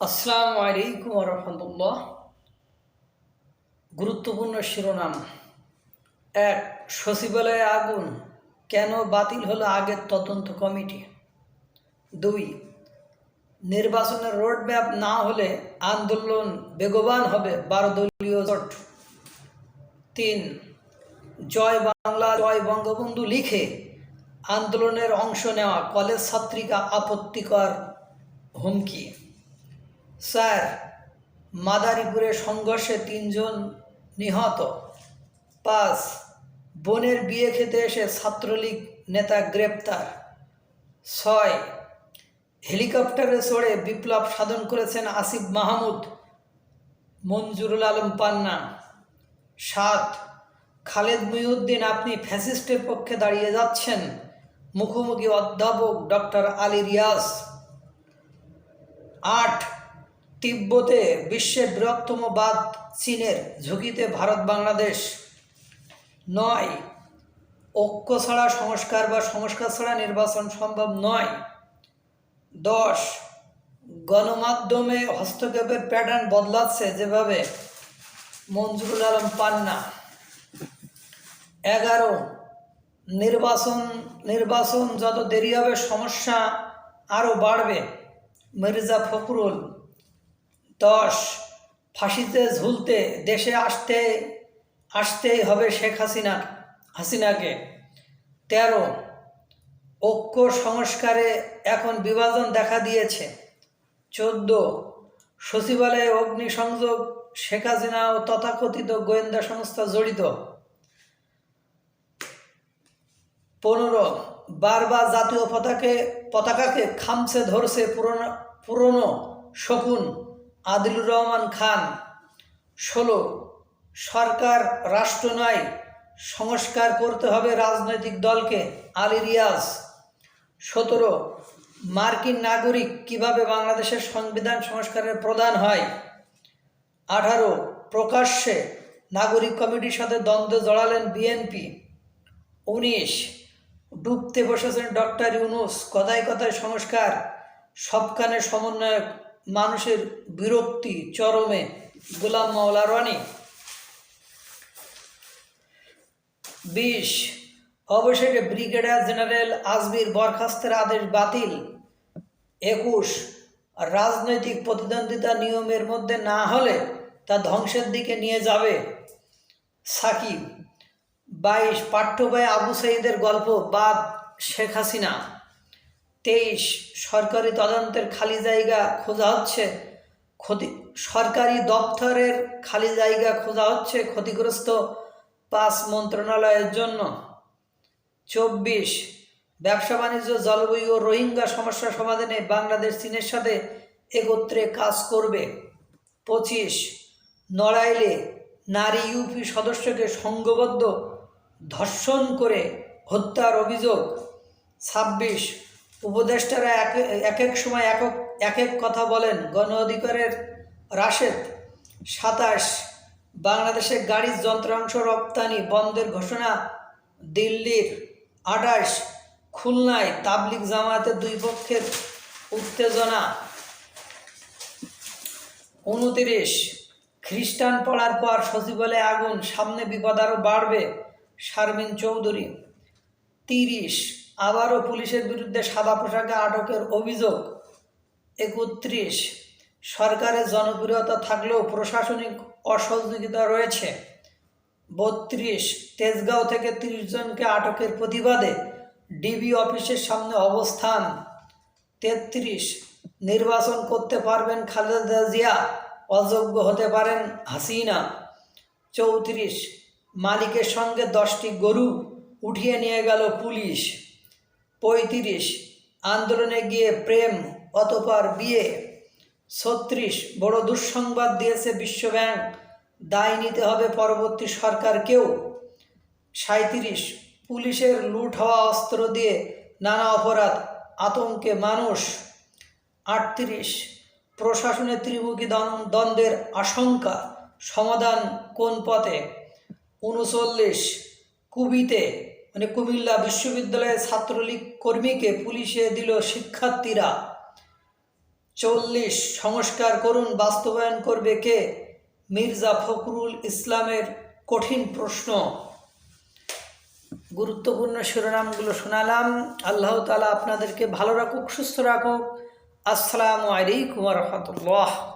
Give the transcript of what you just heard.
আসসালামু আলাইকুম রহমতুল্লাহ গুরুত্বপূর্ণ শিরোনাম, এক, সচিবালয়ে আগুন, কেন বাতিল হলো আগের তদন্ত কমিটি? দুই, নির্বাচনের রোডম্যাপ না হলে আন্দোলন বেগবান হবে বারো দলীয় জোট। তিন, জয় বাংলা, জয় বঙ্গবন্ধু লিখে আন্দোলনের অংশ নেওয়া কলেজ ছাত্রীকা আপত্তিকর হুমকি। স্যার মাদারীপুরে সংঘর্ষে তিনজন নিহত। পাঁচ, বোনের বিয়ে খেতে এসে ছাত্রলীগ নেতা গ্রেপ্তার। ছয়, হেলিকপ্টারে চড়ে বিপ্লব সাধন করেছেন আসিফ মাহমুদ, মঞ্জুরুল আলম পান্না। সাত, খালেদ মুহিউদ্দিন আপনি ফ্যাসিস্টের পক্ষে দাঁড়িয়ে যাচ্ছেন, মুখোমুখি অধ্যাপক ডক্টর আলী রিয়াজ। আট তিব্বতে বিশ্বের বৃহত্তম বাদ চীনের ঝুঁকিতে ভারত, বাংলাদেশ নয়। ঐক্য ছাড়া সংস্কার বা সংস্কার ছাড়া নির্বাচন সম্ভব নয়। দশ, গণমাধ্যমে হস্তক্ষেপের প্যাটার্ন বদলাচ্ছে যেভাবে মঞ্জুরুল আলম পান্না। এগারো, নির্বাচন নির্বাচন যত দেরি হবে সমস্যা আরও বাড়বে। মির্জা ফখরুল দশ, ফাঁসিতে ঝুলতে দেশে আসতে, আসতেই হবে শেখ হাসিনা, হাসিনাকে। তেরো, ঐক্য সংস্কারে এখন বিভাজন দেখা দিয়েছে। চোদ্দ, সচিবালয়ে অগ্নিসংযোগ, শেখ হাসিনা ও তথাকথিত গোয়েন্দা সংস্থা জড়িত। পনেরো, বারবার জাতীয় পতাকে, পতাকাকে খামছে ধরছে পুরনো পুরনো শকুন। আদিলুর রহমান খান। ষোলো, সরকার রাষ্ট্র নয়, সংস্কার করতে হবে রাজনৈতিক দলকে, আলী রিয়াজ। সতেরো, মার্কিন নাগরিক কীভাবে বাংলাদেশের সংবিধান সংস্কারের প্রধান হয়? আঠারো, প্রকাশ্যে নাগরিক কমিটির সাথে দ্বন্দ্বে জড়ালেন বিএনপি। উনিশ, ডুবতে বসেছেন ডক্টর ইউনুস, কথায় কথায় সংস্কার সবখানে সমন্বয়ক মানুষের বিরক্তি, চরমে গোলাম মাওলা রনি। বিশ অবশেষে ব্রিগেডিয়ার জেনারেল আজমির বরখাস্তের আদেশ বাতিল। একুশ, রাজনৈতিক প্রতিদ্বন্দ্বিতা নিয়মের মধ্যে না হলে তা ধ্বংসের দিকে নিয়ে যাবে। সাকিব, বাইশ পাঠ্য আবু সাইদের গল্প বাদ শেখ হাসিনা। তেইশ সরকারি তদন্তের খালি জায়গা খোঁজা হচ্ছে। ক্ষতি, সরকারি দপ্তরের খালি জায়গা খোঁজা হচ্ছে ক্ষতিগ্রস্ত পাঁচ মন্ত্রণালয়ের জন্য। চব্বিশ, ব্যবসা বাণিজ্য, জলবায়ু ও রোহিঙ্গা সমস্যা সমাধানে বাংলাদেশ চীনের সাথে একত্রে কাজ করবে। পঁচিশ, নড়াইলে নারী ইউপি সদস্যকে সংঘবদ্ধ ধর্ষণ করে হত্যার অভিযোগ। ছাব্বিশ উপদেষ্টারা এক এক সময় একক এক এক কথা বলেন। গণ অধিকারের রাশেদ, সাতাশ, বাংলাদেশে গাড়ির যন্ত্রাংশ রপ্তানি বন্ধের ঘোষণা, দিল্লির আঠাশ, খুলনায় তাবলিক জামায়াতের দুই পক্ষের উত্তেজনা, উনতিরিশ, খ্রিস্টান পড়ার পর সচিবালয়ে আগুন, সামনে বিপদ আরও বাড়বে, শারমিন চৌধুরী, তিরিশ আবারও পুলিশের বিরুদ্ধে সাদা পোশাকে আটকের অভিযোগ। একত্রিশ, সরকারের জনপ্রিয়তা থাকলেও প্রশাসনিক অসহযোগিতা রয়েছে। বত্রিশ, তেজগাঁও থেকে তিরিশ জনকে আটকের প্রতিবাদে ডিবি অফিসের সামনে অবস্থান। তেত্রিশ, নির্বাচন করতে পারবেন খালেদা জিয়া, অযোগ্য হতে পারেন হাসিনা। চৌত্রিশ, মালিকের সঙ্গে দশটি গরু উঠিয়ে নিয়ে গেল পুলিশ। পঁয়ত্রিশ, আন্দোলনে গিয়ে প্রেম অতপর বিয়ে। ছত্রিশ, বড় দুঃসংবাদ দিয়েছে বিশ্বব্যাংক দায় নিতে হবে পরবর্তী সরকারকেও। সাঁত্রিশ পুলিশের লুট হওয়া অস্ত্র দিয়ে নানা অপরাধ, আতঙ্কে মানুষ। আটত্রিশ প্রশাসনের ত্রিমুখী দ্বন্দ্ব- দ্বন্দ্বের আশঙ্কা, সমাধান কোন পথে? উনচল্লিশ, কুবিতে মানে কুমিল্লা বিশ্ববিদ্যালয়ের ছাত্রলীগ কর্মীকে পুলিশে দিল শিক্ষার্থীরা। চল্লিশ, সংস্কার করুন, বাস্তবায়ন করবে কে? মির্জা ফখরুল ইসলামের কঠিন প্রশ্ন। গুরুত্বপূর্ণ শিরোনামগুলো শোনালাম। আল্লাহ তালা আপনাদেরকে ভালো রাখুক, সুস্থ রাখুক। আসসালামু আলাইকুম রহমতুল্লাহ।